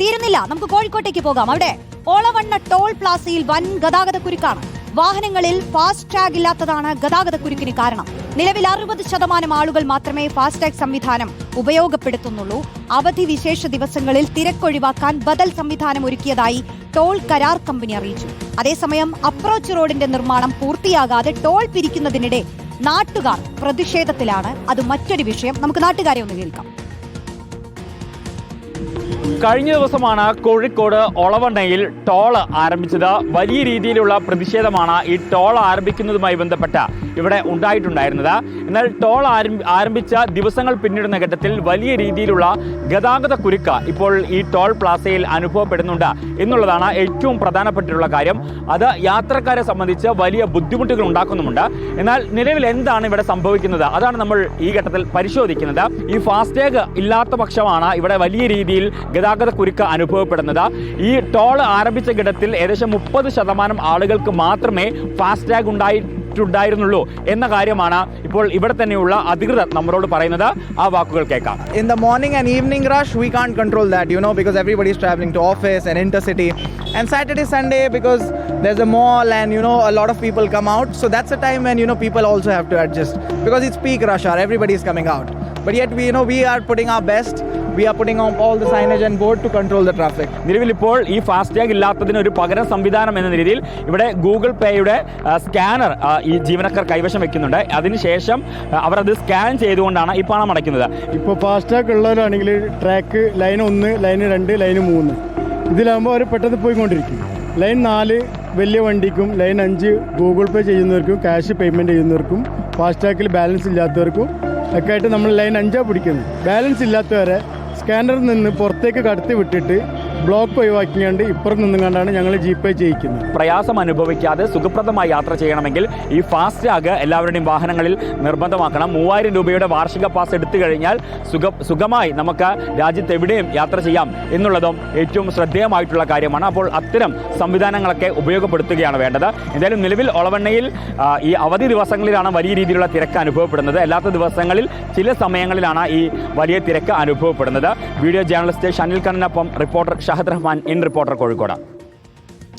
തീരുന്നില്ല. നമുക്ക് കോഴിക്കോട്ടേക്ക് പോകാം. അവിടെ ഓളവണ്ണ ടോൾ പ്ലാസയിൽ വൻ ഗതാഗത കുരുക്കാണ് വാഹനങ്ങളിൽ ഫാസ്റ്റ് ടാഗ് ഇല്ലാത്തതാണ് ഗതാഗത കുരുക്കിന് കാരണം. നിലവിൽ അറുപത് ശതമാനം ആളുകൾ മാത്രമേ ഫാസ്ടാഗ് സംവിധാനം ഉപയോഗപ്പെടുത്തുന്നുള്ളൂ. അവധി വിശേഷ ദിവസങ്ങളിൽ തിരക്കൊഴിവാക്കാൻ ബദൽ സംവിധാനം ഒരുക്കിയതായി ടോൾ കരാർ കമ്പനി അറിയിച്ചു. അതേസമയം അപ്രോച്ച് റോഡിന്റെ നിർമ്മാണം പൂർത്തിയാകാതെ ടോൾ പിരിക്കുന്നതിനിടെ നാട്ടുകാർ പ്രതിഷേധത്തിലാണ്. അത് മറ്റൊരു വിഷയം. നമുക്ക് നാട്ടുകാരെ ഒന്ന് കേൾക്കാം. കഴിഞ്ഞ ദിവസമാണ് കോഴിക്കോട് ഒളവണ്ണയിൽ ടോൾ ആരംഭിച്ചത്. വലിയ രീതിയിലുള്ള പ്രതിഷേധമാണ് ഈ ടോൾ ആരംഭിക്കുന്നതുമായി ബന്ധപ്പെട്ട ഇവിടെ ഉണ്ടായിട്ടുണ്ടായിരുന്നത്. എന്നാൽ ടോൾ ആരംഭിച്ച ദിവസങ്ങൾ പിന്നിടുന്ന ഘട്ടത്തിൽ വലിയ രീതിയിലുള്ള ഗതാഗത കുരുക്ക് ഇപ്പോൾ ഈ ടോൾ പ്ലാസയിൽ അനുഭവപ്പെടുന്നുണ്ട് എന്നുള്ളതാണ് ഏറ്റവും പ്രധാനപ്പെട്ടിട്ടുള്ള കാര്യം. അത് യാത്രക്കാരെ സംബന്ധിച്ച് വലിയ ബുദ്ധിമുട്ടുകൾ ഉണ്ടാക്കുന്നുമുണ്ട്. എന്നാൽ നിലവിൽ എന്താണ് ഇവിടെ സംഭവിക്കുന്നത്? അതാണ് നമ്മൾ ഈ ഘട്ടത്തിൽ പരിശോധിക്കുന്നത്. ഈ ഫാസ്ടാഗ് ഇല്ലാത്ത പക്ഷമാണ് ഇവിടെ വലിയ രീതിയിൽ ഗതാഗത കുരുക്ക് അനുഭവപ്പെടുന്നത്. ഈ ടോൾ ആരംഭിച്ച ഘട്ടത്തിൽ ഏകദേശം മുപ്പത് ശതമാനം ആളുകൾക്ക് മാത്രമേ ഫാസ്റ്റാഗ് ഉണ്ടായി ുള്ളൂ എന്ന കാര്യമാണ് ഇപ്പോൾ ഇവിടെ തന്നെയുള്ള അധികൃതർ നമ്മളോട് പറയുന്നത്. ആ വാക്കുകൾ കേൾക്കാം. In the morning and evening rush we can control that you know because everybody travelling to office and inter city and Saturday Sunday because there a mall and you know a lot of people come out so that's a time when you know people also have to adjust because it's peak rush are everybody is coming out but yet we you know we are putting our best we are putting on all the signage and board to control the traffic നിലവിൽ ഇപ്പോൾ ഈ FASTag ഇല്ലാത്തതിന് ഒരു പകരം സംവിധാനം എന്ന രീതിയിൽ ഇവിടെ Google പേയുടെ scanner ഈ ജീവനക്കാർ കൈവശം വെക്കുന്നുണ്ട്. അതിനുശേഷം അവർ അത് സ്കാൻ ചെയ്തുകൊണ്ടാണ് ഈ പണം അടയ്ക്കുന്നത്. ഇപ്പോൾ ഫാസ്ടാഗ് ഉള്ളവരാണെങ്കിൽ ട്രാക്ക് ലൈൻ ഒന്ന് ലൈൻ രണ്ട് ലൈൻ മൂന്ന്. ഇതിലാകുമ്പോൾ അവർ പെട്ടെന്ന് പോയിക്കൊണ്ടിരിക്കും. ലൈൻ നാല് വലിയ വണ്ടിക്കും ലൈൻ അഞ്ച് ഗൂഗിൾ പേ ചെയ്യുന്നവർക്കും ക്യാഷ് പേയ്മെന്റ് ചെയ്യുന്നവർക്കും ഫാസ്ടാഗിൽ ബാലൻസ് ഇല്ലാത്തവർക്കും ഒക്കെ ആയിട്ട് നമ്മൾ ലൈൻ അഞ്ചാണ് പിടിക്കുന്നത്. ബാലൻസ് ഇല്ലാത്തവരെ സ്കാനറിൽ നിന്ന് പുറത്തേക്ക് കടത്തി വിട്ടിട്ട് ബ്ലോക്ക് ഒഴിവാക്കിയാണ്ട് ഇപ്പുറം നിന്നുകൊണ്ടാണ് ഞങ്ങൾ ജി പേ ചെയ്യിക്കുന്നത്. പ്രയാസം അനുഭവിക്കാതെ സുഖപ്രദമായി യാത്ര ചെയ്യണമെങ്കിൽ ഈ ഫാസ്റ്റ് ടാഗ് എല്ലാവരുടെയും വാഹനങ്ങളിൽ നിർബന്ധമാക്കണം. മൂവായിരം രൂപയുടെ വാർഷിക പാസ് എടുത്തു കഴിഞ്ഞാൽ സുഖ സുഖമായി നമുക്ക് രാജ്യത്ത് എവിടെയും യാത്ര ചെയ്യാം എന്നുള്ളതും ഏറ്റവും ശ്രദ്ധേയമായിട്ടുള്ള കാര്യമാണ്. അപ്പോൾ അത്തരം സംവിധാനങ്ങളൊക്കെ ഉപയോഗപ്പെടുത്തുകയാണ് വേണ്ടത്. എന്തായാലും നിലവിൽ ഒളവണ്ണയിൽ ഈ അവധി ദിവസങ്ങളിലാണ് വലിയ രീതിയിലുള്ള തിരക്ക് അനുഭവപ്പെടുന്നത്. അല്ലാത്ത ദിവസങ്ങളിൽ ചില സമയങ്ങളിലാണ് ഈ വലിയ തിരക്ക് അനുഭവപ്പെടുന്നത്. Video journalist Shanil കണ്ണിനൊപ്പം reporter Shahad Rahman in reporter Kozhikode.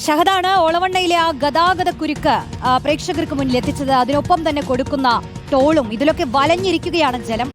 ഷഹദാണ് ഓളവണ്ണയിലെ ആ ഗതാഗത കുരുക്ക് പ്രേക്ഷകർക്ക് മുന്നിൽ എത്തിച്ചത്. അതിനൊപ്പം തന്നെ കൊടുക്കുന്ന ടോളും ഇതിലൊക്കെ വലഞ്ഞിരിക്കുകയാണ് ജലം.